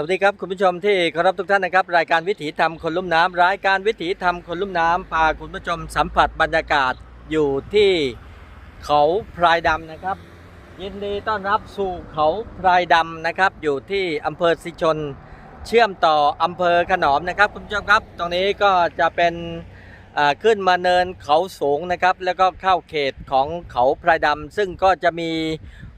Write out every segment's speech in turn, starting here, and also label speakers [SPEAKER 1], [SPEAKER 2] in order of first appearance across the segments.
[SPEAKER 1] สวัสดีครับคุณผู้ชมที่เคารพทุกท่านนะครับ รายการวิถีธรรมคนลุ่มน้ำรายการวิถีธรรมคนลุ่มน้ำพาคุณผู้ชมสัมผัสบรรยากาศอยู่ที่เขาพรายดำนะครับ ยินดีต้อนรับสู่เขาพรายดำนะครับ อยู่ที่อำเภอสิชนเชื่อมต่ออำเภอขนอมนะครับ คุณผู้ชมครับ ตรงนี้ก็จะเป็นขึ้นมาเนินเขาสูงนะครับ แล้วก็เข้าเขตของเขาพรายดำซึ่งก็จะมี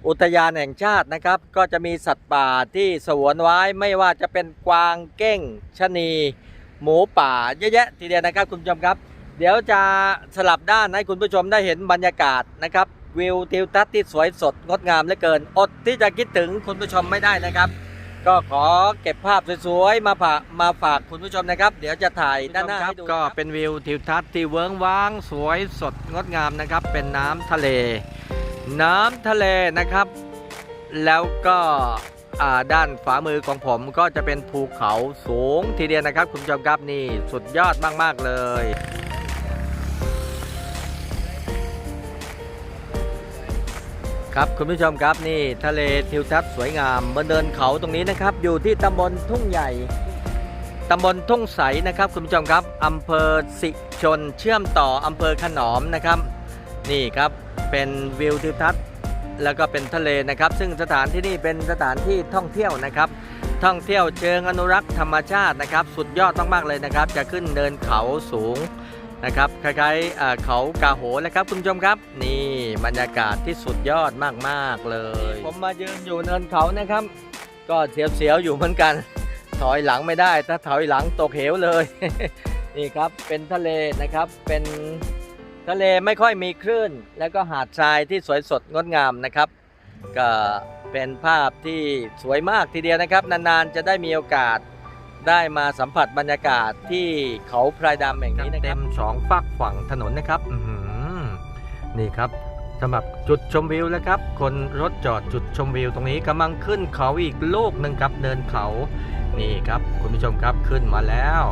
[SPEAKER 1] อุทยานแห่งชาตินะครับ ก็จะมีสัตว์ป่าที่สงวนไว้ไม่ว่าจะเป็นกวางเก้งชะนี หมูป่าเยอะแยะทีเดียวนะครับคุณผู้ชมครับ เดี๋ยวจะสลับด้านให้คุณผู้ชมได้เห็นบรรยากาศนะครับ วิวทิวทัศน์ที่สวยสดงดงามเหลือเกิน อดที่จะคิดถึงคุณผู้ชมไม่ได้นะครับ ก็ขอเก็บภาพสวยๆมาฝากมาฝากคุณผู้ชมนะครับ เดี๋ยวจะถ่ายด้านหน้าให้ดูก็เป็นวิวทิวทัศน์ที่เวิ้งว้างสวยสดงดงามนะครับ เป็นน้ำทะเล น้ำทะเลนะครับ แล้วก็ด้านฝามือของผมก็จะเป็นภูเขาสูงทีเดียวนะครับ คุณผู้ชมครับนี่สุดยอดมาก ๆ เลยครับคุณผู้ชมครับนี่ทะเลทิวทัศน์สวยงามบนเดินเขาตรงนี้นะครับ อยู่ที่ตำบลทุ่งใหญ่ตำบลทุ่งใสนะครับ คุณผู้ชมครับอำเภอสิชนเชื่อมต่ออำเภอขนอมนะครับ นี่ครับเป็นวิวทิวทัศน์แล้วก็เป็นทะเลนะครับ ซึ่งสถานที่นี่เป็นสถานที่ท่องเที่ยวนะครับ ท่องเที่ยวเชิงอนุรักษ์ธรรมชาตินะครับ สุดยอดมากๆเลยนะครับ จะขึ้นเดินเขาสูงนะครับคล้ายๆเอ่อเขากาโหนะครับคุณผู้ชมครับ นี่บรรยากาศที่สุดยอดมากๆเลย ผมมายืนอยู่เนินเขานะครับ ก็เสียวๆอยู่เหมือนกัน ถอยหลังไม่ได้ถ้าถอยหลังตกเหวเลย นี่ครับเป็นทะเลนะครับเป็น ทะเลไม่ค่อยมีคลื่น แล้วก็หาดทรายที่สวยสดงดงามนะครับ ก็เป็นภาพที่สวยมากทีเดียวนะครับ นานๆจะได้มีโอกาสได้มาสัมผัสบรรยากาศที่เขาพรายดำแห่งนี้นะครับเต็มสองฝากฝั่งถนนนะครับนี่ครับสำหรับจุดชมวิวแล้วครับ คนรถจอดจุดชมวิวตรงนี้กำลังขึ้นเขาอีกโลกหนึ่งครับเนินเขานี่ครับคุณผู้ชมครับขึ้นมาแล้ว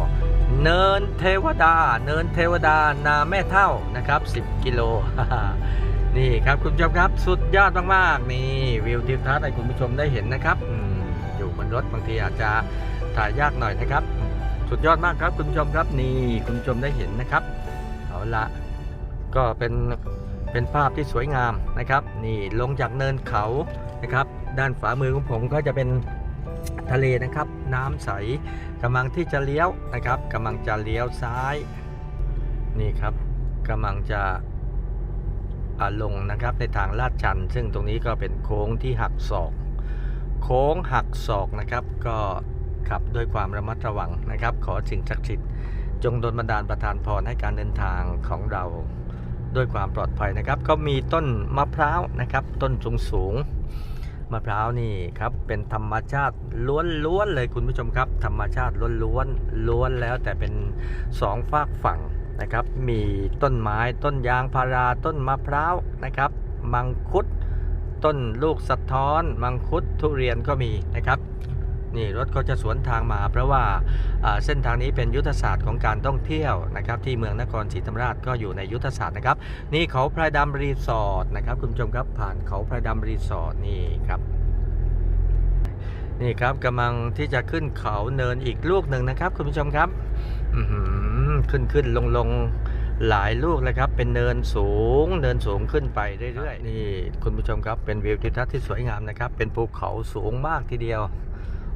[SPEAKER 1] เนินเทวดา เนินเทวดานาแม่เท่านะครับ 10 กิโล นี่ครับคุณผู้ชมครับสุดยอดมากๆ นี่วิวทิวทัศน์ให้คุณผู้ชมได้เห็นนะครับอยู่บนรถบางทีอาจจะถ่ายยากหน่อยนะครับ สุดยอดมากครับคุณผู้ชมครับนี่คุณผู้ชมได้เห็นนะครับเอาละก็เป็นเป็นภาพที่สวยงามนะครับ นี่ลงจากเนินเขานะครับ ด้านฝามือของผมก็จะเป็น ทะเลนะครับ น้ำใสกำลังที่จะเลี้ยวนะครับกำลังจะเลี้ยวซ้ายนี่ครับกำลังจะลงนะครับในทางลาดชัน ซึ่งตรงนี้ก็เป็นโค้งที่หักศอก โค้งหักศอกนะครับ ก็ขับด้วยความระมัดระวังนะครับ ขอสิ่งศักดิ์สิทธิ์จงดลบันดาลประทานพรให้การเดินทางของเราด้วยความปลอดภัยนะครับ ก็มีต้นมะพร้าวนะครับ ต้นสูงสูง มะพร้าวนี่ครับเป็นธรรมชาติล้วนๆเลยคุณผู้ชมครับ ธรรมชาติล้วนๆล้วนแล้วแต่เป็นสองฝากฝั่งนะครับ มีต้นไม้ต้นยางพาราต้นมะพร้าวนะครับ มังคุด ต้นลูกสะท้อน มังคุดทุเรียนก็มีนะครับ นี่รถก็จะสวนทางมา เพราะว่าเส้นทางนี้เป็นยุทธศาสตร์ของการท่องเที่ยวนะครับที่เมืองนครศรีธรรมราชก็อยู่ในยุทธศาสตร์นะครับ นี่เขาพระดำรีสอร์ทนะครับคุณผู้ชมครับผ่านเขาพระดำรีสอร์ทนี่ครับนี่ครับกำลังที่จะขึ้นเขาเนินอีกลูกหนึ่งนะครับ คุณผู้ชมครับขึ้นขึ้นลงลงหลายลูกเลยครับ เป็นเนินสูง เนินสูงขึ้นไปเรื่อยๆนี่คุณผู้ชมครับเป็นวิวทิวทัศน์ที่สวยงามนะครับ เป็นภูเขาสูงมากทีเดียว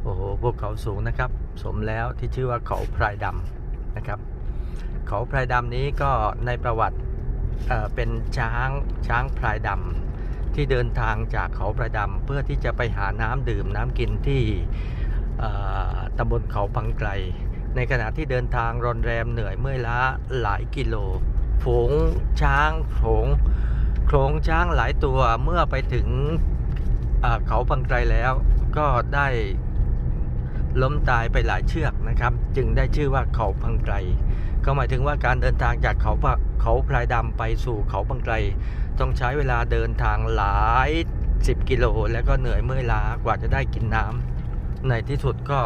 [SPEAKER 1] โอ้โหภูเขาสูงนะครับ สมแล้วที่ชื่อว่าเขาพรายดำนะครับ เขาพรายดำนี้ก็ในประวัติเเป็นช้างช้างพรายดำที่เดินทางจากเขาพรายดำเพื่อที่จะไปหาน้ำดื่มน้ำกินที่ตำบลเขาพังไกล ในขณะที่เดินทางรอนแรมเหนื่อยเมื่อยล้าหลายกิโลฝูงช้างโขงโขงช้างหลายตัวเมื่อไปถึงเอ่อเขาพังไกลแล้วก็ได้ ล้มตายไปหลายเชือกนะครับ จึงได้ชื่อว่าเขาพังไกลก็หมายถึงว่าการเดินทางจากเขาเขาพลายดำไปสู่เขาพังไกลต้องใช้เวลาเดินทางหลาย 10 กิโล แล้วก็เหนื่อยเมื่อยล้ากว่าจะได้กินน้ำในที่สุดก็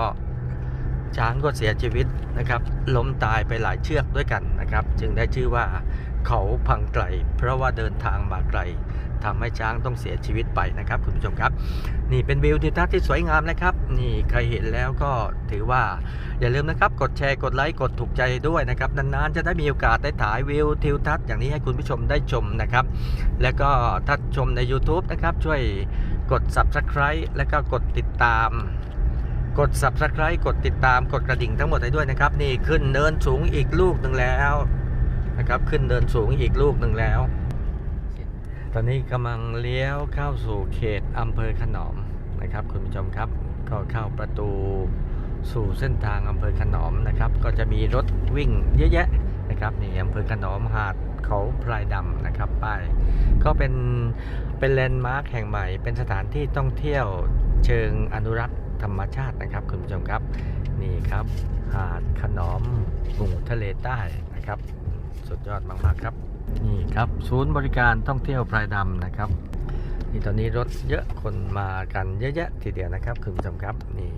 [SPEAKER 1] ช้างก็เสียชีวิตนะครับ ล้มตายไปหลายเชือกด้วยกันนะครับ จึงได้ชื่อว่าเขาพังไกล เพราะว่าเดินทางมาไกล ทำให้ช้างต้องเสียชีวิตไปนะครับ คุณผู้ชมครับ นี่เป็นวิวทิวทัศน์ที่สวยงามนะครับ นี่ใครเห็นแล้วก็ถือว่า อย่าลืมนะครับ กดแชร์กดไลค์กดถูกใจด้วยนะครับนานๆจะได้มีโอกาสได้ถ่ายวิวทิวทัศน์อย่างนี้ให้คุณผู้ชมได้ชมนะครับ แล้วก็ถ้าชมใน YouTube นะครับช่วยกด Subscribe แล้วก็กดติดตามกด Subscribe กดติดตามกดกระดิ่งทั้งหมดให้ด้วยนะครับ นี่ขึ้นเนินสูงอีกลูกหนึ่งแล้วนะครับ ขึ้นเนินสูงอีกลูกหนึ่งแล้ว อนนี้กำลังเลี้ยวเข้าสู่เขตอำเภอขนอมนะครับ คุณผู้ชมครับ ก็เข้าประตูสู่เส้นทางอำเภอขนอมนะครับ ก็จะมีรถวิ่งเยอะแยะนะครับนี่อำเภอขนอมหาดเขาพลายดำนะครับป้ายก็เป็นเป็นแลนด์มาร์คแห่งใหม่ เป็นสถานที่ท่องเที่ยวเชิงอนุรักษ์ธรรมชาตินะครับ คุณผู้ชมครับนี่ครับ หาดขนอมหมู่ทะเลใต้นะครับ สุดยอดมาก ๆ ครับ นี่ครับศูนย์บริการท่องเที่ยวพลายดำนะครับนี่ตอนนี้รถเยอะคนมากันเยอะแยะทีเดียวนะครับคุณผู้ชมครับนี่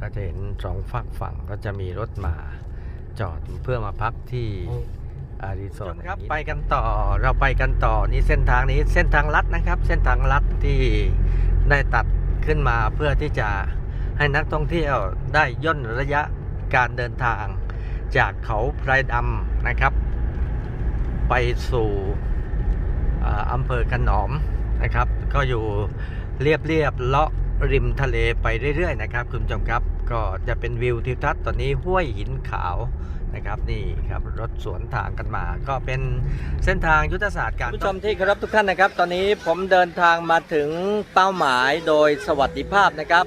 [SPEAKER 1] ก็จะเห็นสองฝั่งฝั่งก็จะมีรถมาจอดเพื่อมาพักที่อารีสอร์ทครับไปกันต่อเราไปกันต่อนี่เส้นทางนี้เส้นทางลัดนะครับ เส้นทางลัดที่ได้ตัดขึ้นมาเพื่อที่จะให้นักท่องเที่ยวได้ย่นระยะการเดินทางจากเขาไพรดำนะครับ ไปสู่อ่าอำเภอขนอมนะครับ ก็อยู่เรียบเรียบๆเลาะริมทะเลไปเรื่อยๆนะครับ คุณผู้ชมครับ ก็จะเป็นวิวทิวทัศน์ตอนนี้ห้วยหินขาวนะครับนี่ครับรถสวนทางกันมา ก็เป็นเส้นทางยุทธศาสตร์การผู้ชมที่เคารพทุกท่านนะครับ ตอนนี้ผมเดินทางมาถึงเป้าหมายโดยสวัสดิภาพนะครับ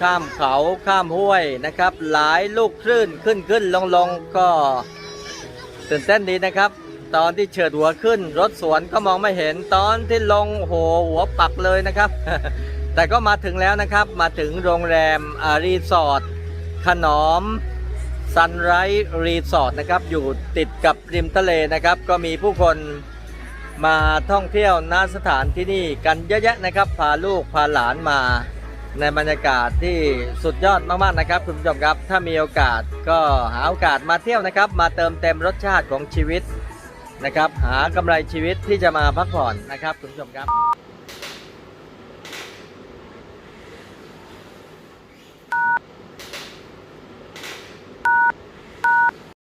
[SPEAKER 1] ข้ามเขาข้ามห้วยนะครับ หลายลูกคลื่นขึ้นขึ้นลงลงก็ตื่นเต้นดีนะครับ ตอนที่เฉิดหัวขึ้น รถสวนก็มองไม่เห็นตอนที่ลงโหหัวปักเลยนะครับ แต่ก็มาถึงแล้วนะครับมาถึงโรงแรมรีสอร์ทขนอมซันไรส์รีสอร์ทนะครับอยู่ติดกับริมทะเลนะครับ ก็มีผู้คนมาท่องเที่ยวณสถานที่นี่กันเยอะแยะนะครับ พาลูกพาหลานมาในบรรยากาศที่สุดยอดมากๆนะครับคุณผู้ชมครับ ถ้ามีโอกาสก็หาโอกาสมาเที่ยวนะครับ มาเติมเต็มรสชาติของชีวิต นะครับ หากำไรชีวิตที่จะมาพักผ่อนนะครับคุณผู้ชมครับ